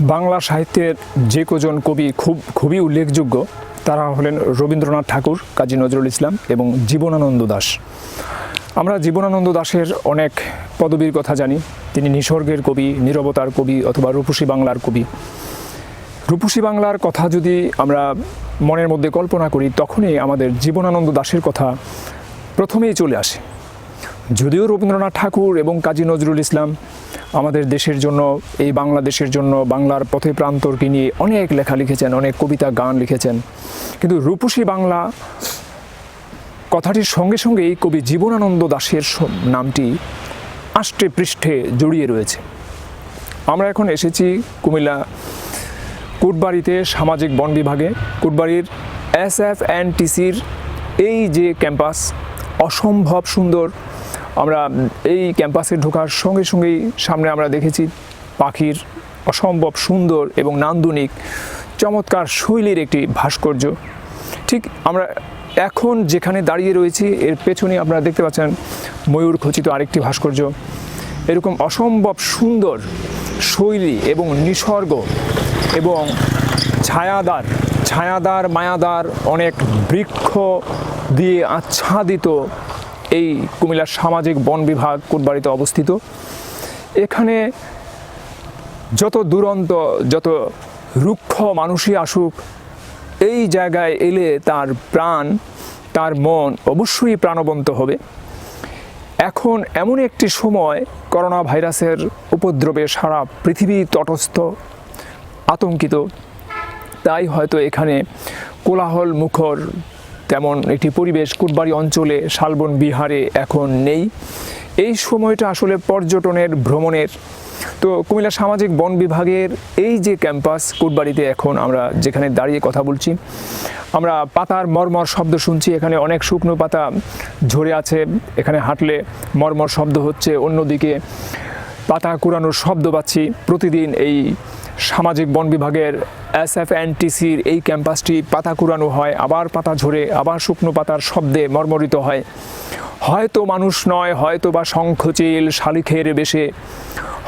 বাংলা সাহিত্যের যে কজন কবি খুব, খুবই উল্লেখযোগ্য, তারা হলেন রবীন্দ্রনাথ ঠাকুর, কাজী নজরুল ইসলাম এবং জীবনানন্দ দাশ আমরা জীবনানন্দ দাশের অনেক পদবীর কথা জানি। তিনি নিসর্গের কবি, নিরবতার কবি অথবা রূপসী বাংলার কবি। রূপসী বাংলার কথা যদি আমরা মনের মধ্যে কল্পনা করি, তখনই আমাদের জীবনানন্দ দাশের কথা প্রথমেই চলে আসে। যদিও রবীন্দ্রনাথ ঠাকুর এবং কাজী নজরুল ইসলাম আমাদের দেশের জন্য, এই বাংলাদেশের জন্য, বাংলার পথে প্রান্তরকে নিয়ে অনেক লেখা লিখেছেন, অনেক কবিতা, গান লিখেছেন। কিন্তু রূপসী বাংলা কথাটির সঙ্গে সঙ্গেই কবি জীবনানন্দ দাশের স- নামটি আষ্টে পৃষ্ঠে জড়িয়ে রয়েছে। আমরা এখন এসেছি কুমিল্লা কুটবাড়িতে সামাজিক বন বিভাগে। কুটবাড়ির এস এফ অ্যান্ড টিসির এই যে ক্যাম্পাস, অসম্ভব সুন্দর আমরা এই ক্যাম্পাসে ঢোকার সঙ্গে সঙ্গেই সামনে আমরা দেখেছি পাখির অসম্ভব সুন্দর এবং নান্দনিক, চমৎকার শৈলীর একটি ভাস্কর্য। ঠিক আমরা এখন যেখানে দাঁড়িয়ে রয়েছি, এর পেছনে আপনারা দেখতে পাচ্ছেন ময়ূর খচিত আরেকটি ভাস্কর্য। এরকম অসম্ভব সুন্দর শৈলী এবং নিসর্গ এবং ছায়াদার ছায়াদার, মায়াদার অনেক বৃক্ষ দিয়ে আচ্ছাদিত এই কুমিল্লার সামাজিক বন বিভাগ কোটবাড়িতে অবস্থিত। এখানে যত দুরন্ত, যত রুক্ষ মানুষই আসুক, এই জায়গায় এলে তার প্রাণ, তার মন অবশ্যই প্রাণবন্ত হবে। এখন এমন একটি সময় করোনা ভাইরাসের উপদ্রবে সারা পৃথিবী তটস্থ, আতঙ্কিত। তাই হয়তো এখানে কোলাহল মুখর তেমন একটি পরিবেশ কুটবাড়ি অঞ্চলে শালবন বিহারে এখন নেই। এই সময়টা আসলে পর্যটনের ভ্রমণের। তো কুমিল্লা সামাজিক বন বিভাগের এই যে ক্যাম্পাস কুটবাড়িতে এখন আমরা যেখানে দাঁড়িয়ে কথা বলছি, আমরা পাতার মর্মর শব্দ শুনছি, এখানে অনেক শুকনো পাতা ঝরে আছে, এখানে হাঁটলে মর্মর শব্দ হচ্ছে, অন্যদিকে পাতা কুড়ানোর শব্দ পাচ্ছি। প্রতিদিন এই সামাজিক বন বিভাগের এস এফ এনটিসির এই ক্যাম্পাসটি পাতা কুড়ানো হয়, আবার পাতা ঝরে, আবার শুকনো পাতার শব্দে মর্মরিত হয়। হয়তো মানুষ নয়, হয়তো বা শঙ্খচিল শালিখের বেশে,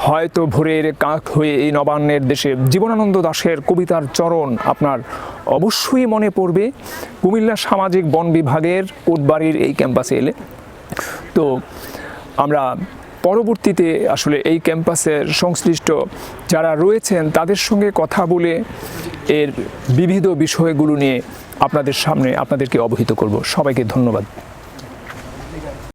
হয়তো ভোরের কাক হয়ে এই নবান্নের দেশে। জীবনানন্দ দাশের কবিতার চরণ আপনার অবশ্যই মনে পড়বে কুমিল্লা সামাজিক বন বিভাগের কোটবাড়ির এই ক্যাম্পাসে এলে। তো আমরা পরবর্তীতে আসলে এই ক্যাম্পাসের সংশ্লিষ্ট যারা রয়েছেন, তাদের সঙ্গে কথা বলে এর বিবিধ বিষয়গুলো নিয়ে আপনাদের সামনে আপনাদেরকে অবহিত করব। সবাইকে ধন্যবাদ।